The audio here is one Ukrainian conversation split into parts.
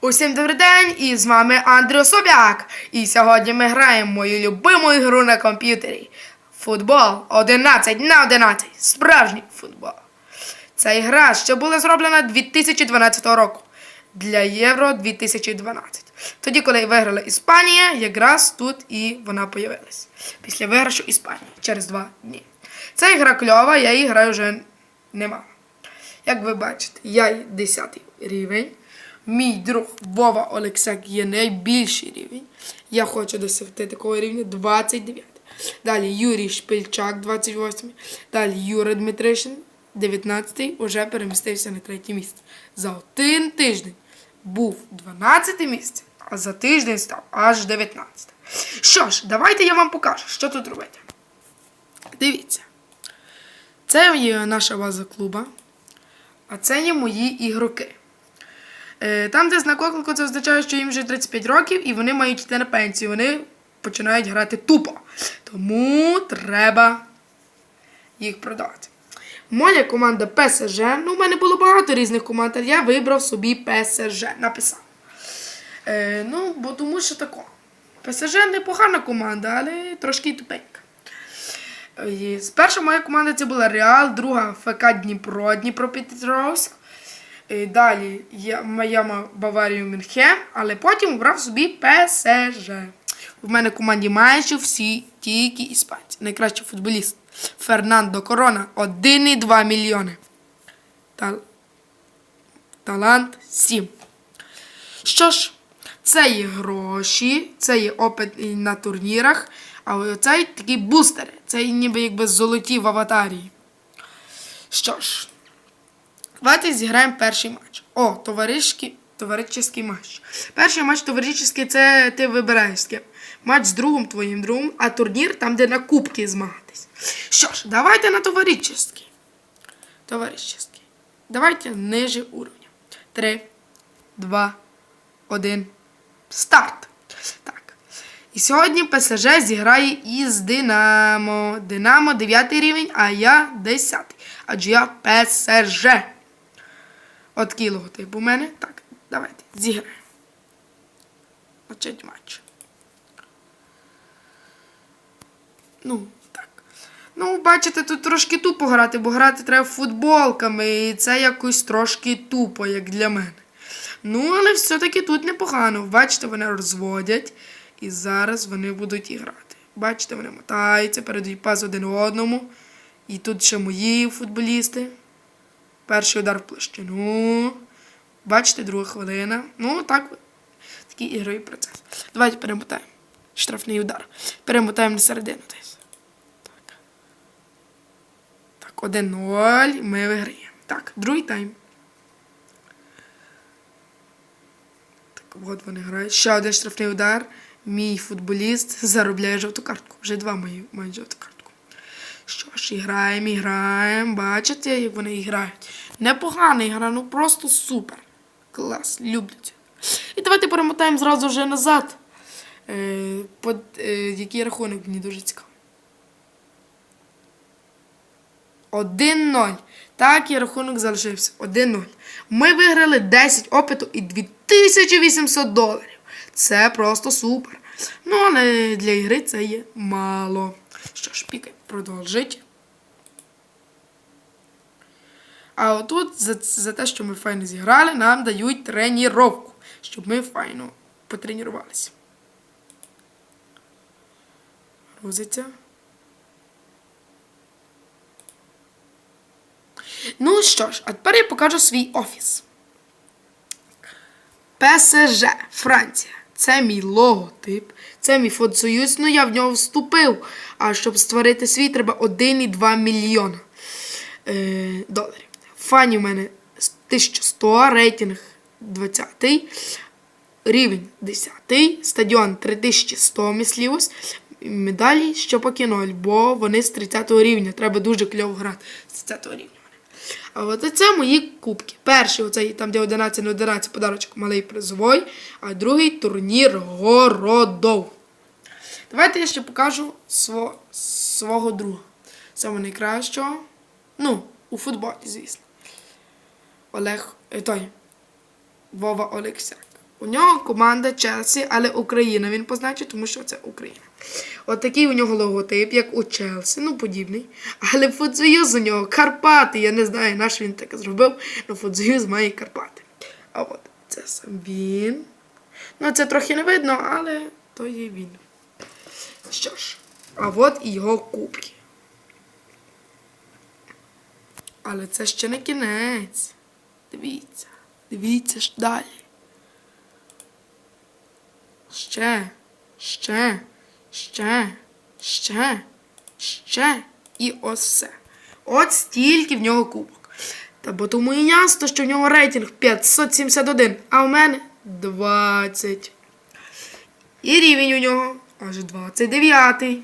Усім добрий день! І з вами Андрій Собяк. І сьогодні ми граємо мою любиму ігру на комп'ютері. Футбол 11 на 11. Справжній футбол. Ця ігра ще була зроблена 2012 року для Євро 2012. Тоді, коли виграла Іспанія, якраз тут і вона появилась. Після виграшу Іспанії через два дні. Ця ігра кльова, я її граю вже немало. Як ви бачите, я є 10 рівень. Мій друг Вова Олексак є найбільший рівень. Я хочу досягти такого рівня 29. Далі Юрій Шпильчак, 28. Далі Юра Дмитришин, 19 уже перемістився на третє місце. За один тиждень був 12 місце, а за тиждень став аж 19. Що ж, давайте я вам покажу, що тут робити. Дивіться. Це є наша база клуба. А це є мої ігроки. Е, Там, де оклику, це означає, що їм вже 35 років і вони мають йти на пенсію. Вони починають грати тупо. Тому треба їх продавати. Моя команда ПСЖ. Ну, в мене було багато різних команд, але я вибрав собі ПСЖ. Написав. Е, ну, бо тому що тако. ПСЖ непогана команда, але трошки тупенька. І Перша моя команда це була Реал, друга ФК Дніпро, Дніпропетровськ. І Далі я, моя ма- Баварію Мюнхен, але потім обрав собі ПСЖ. В мене в команді майже всі тільки іспанці. Найкращий футболіст Фернандо Корона 1,2 мільйони. Та... Талант 7. Що ж, це є гроші, це є опит на турнірах, а оцей такі бустери. Це ніби якби золоті в аватарії. Що ж, давайте зіграємо перший матч. О, товаришський, товаришський матч. Перший матч товаришський це ти вибираєш ким. Матч з другом твоїм другом, а турнір там, де на кубки змагатись. Що ж, давайте на товаришський. Товаришський. Давайте ниже уровня. Три, два, один. Старт. Так. І сьогодні ПСЖ зіграє із Динамо. Динамо 9 рівень, а я 10. Адже я ПСЖ. От такий логотип у мене. Так, давайте зіграємо. Почать матч. Ну, так. Ну, бачите, тут трошки тупо грати, бо грати треба футболками, і це якось трошки тупо, як для мене. Ну, але все-таки тут непогано. Бачите, вони розводять. І зараз вони будуть і грати. Бачите, вони мотаються, передають пас один одному. І тут ще мої футболісти. Перший удар в площину. Бачите, друга хвилина. Ну, так. Такий ігровий процес. Давайте перемотаємо. Штрафний удар. Перемотаємо на середину десь. Так. Так, 1-0. Ми виграємо. Так, другий тайм. Так, от вони грають. Ще один штрафний удар. Мій футболіст заробляє жовту картку. Вже два мої мають жовту картку. Що ж, і граємо, і граємо. Бачите, як вони грають. Непогана ігра, ну просто супер. Клас, люблю це. І давайте перемотаємо зразу вже назад. Е, под, е, який рахунок мені дуже цікаво. 1-0. Так, і рахунок залишився. 1-0. Ми виграли 10 опиту і 2800 доларів. Це просто супер. Ну, але для ігри це є мало. Що ж, пікай, продовжить. А отут за, за те, що ми файно зіграли, нам дають треніровку, щоб ми файно потренувалися. Грузиться. Ну що ж, а тепер я покажу свій офіс. ПСЖ, Франція. Це мій логотип, це мій фотосоюз, ну я в нього вступив. А щоб створити свій, треба 1,2 мільйона е, доларів. Фані у мене 1100, рейтинг 20, рівень 10, стадіон 3100 мислівось. Медалі що поки 0, бо вони з 30 рівня. Треба дуже кльово грати з 30 рівня. А от це мої кубки. Перший, оцей там, де 11 на 11 подарочок малий призовий, а другий турнір городов. Давайте я ще покажу свого, друга. Саме найкращого. Ну, у футболі, звісно. Олег. е, той. Вова Олексяк. У нього команда Челсі, але Україна він позначив, тому що це Україна. От такий у нього логотип, як у Челсі, ну подібний. Але футсоюз у нього Карпати. Я не знаю, наш він таке зробив, але футсоюз має Карпати. А от це сам він. Ну, це трохи не видно, але то є він. Що ж, а от і його кубки. Але це ще не кінець. Дивіться, дивіться ж далі. Ще, ще, ще, ще, ще і ось все. От стільки в нього кубок. Та бо тому і ясно, що в нього рейтинг 571, а в мене 20. І рівень у нього аж 29.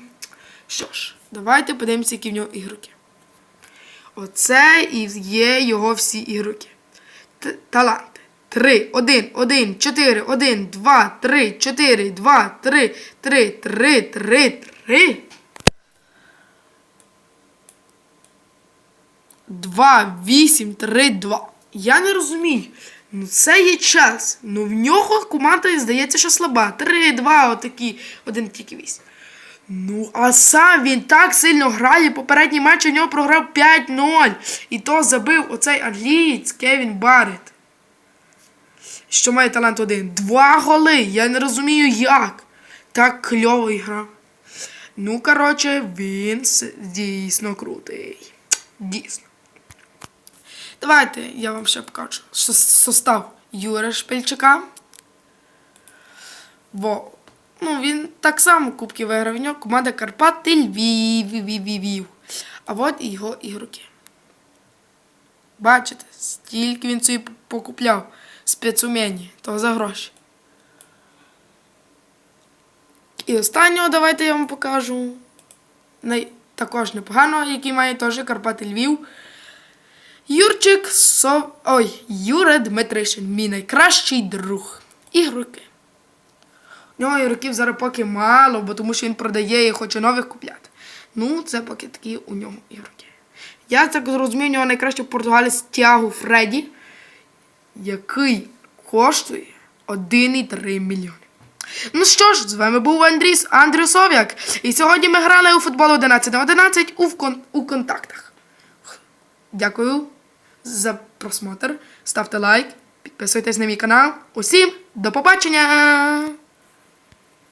Що ж, давайте подивимося, які в нього ігроки. Оце і є його всі ігроки. Т- Таланти. 3, 1, 1, 4, 1, 2, 3, 4, 2, 3, 3, 3, 3, 3. 2, 8, 3, 2. Я не розумію. Ну це є час. Ну в нього команда здається, що слаба. 3, 2, отакі, один тільки 8. Ну, а сам він так сильно грає. Попередній матч у нього програв 5-0. І то забив оцей англієць Кевін Барретт. Що має талант один. Два голи. Я не розумію як. Так кльово грав. Ну, коротше, він дійсно крутий. Дійсно. Давайте я вам ще покажу сос- состав Юра Шпильчака. Бо ну, він так само кубки виграв. У нього команда Карпати Львів. Вів, вів, вів, вів. А от його ігроки. Бачите, стільки він собі покупляв спецумені, то за гроші. І останнього давайте я вам покажу. Також непоганого, який має теж Карпати Львів. Юрчик Со... Ой, Юра Дмитришин, мій найкращий друг. Ігроки. У нього ігроків зараз поки мало, бо тому що він продає і хоче нових купляти. Ну, це поки такі у нього ігроки. Я так зрозумів, у нього найкраще в Португалії стягу Фредді, який коштує 1,3 мільйони. Ну що ж, з вами був Андріс Андрій Сов'як. І сьогодні ми грали у футбол 11 на 11 у, вкон- у контактах. Дякую за просмотр. Ставте лайк, підписуйтесь на мій канал. Усім до побачення!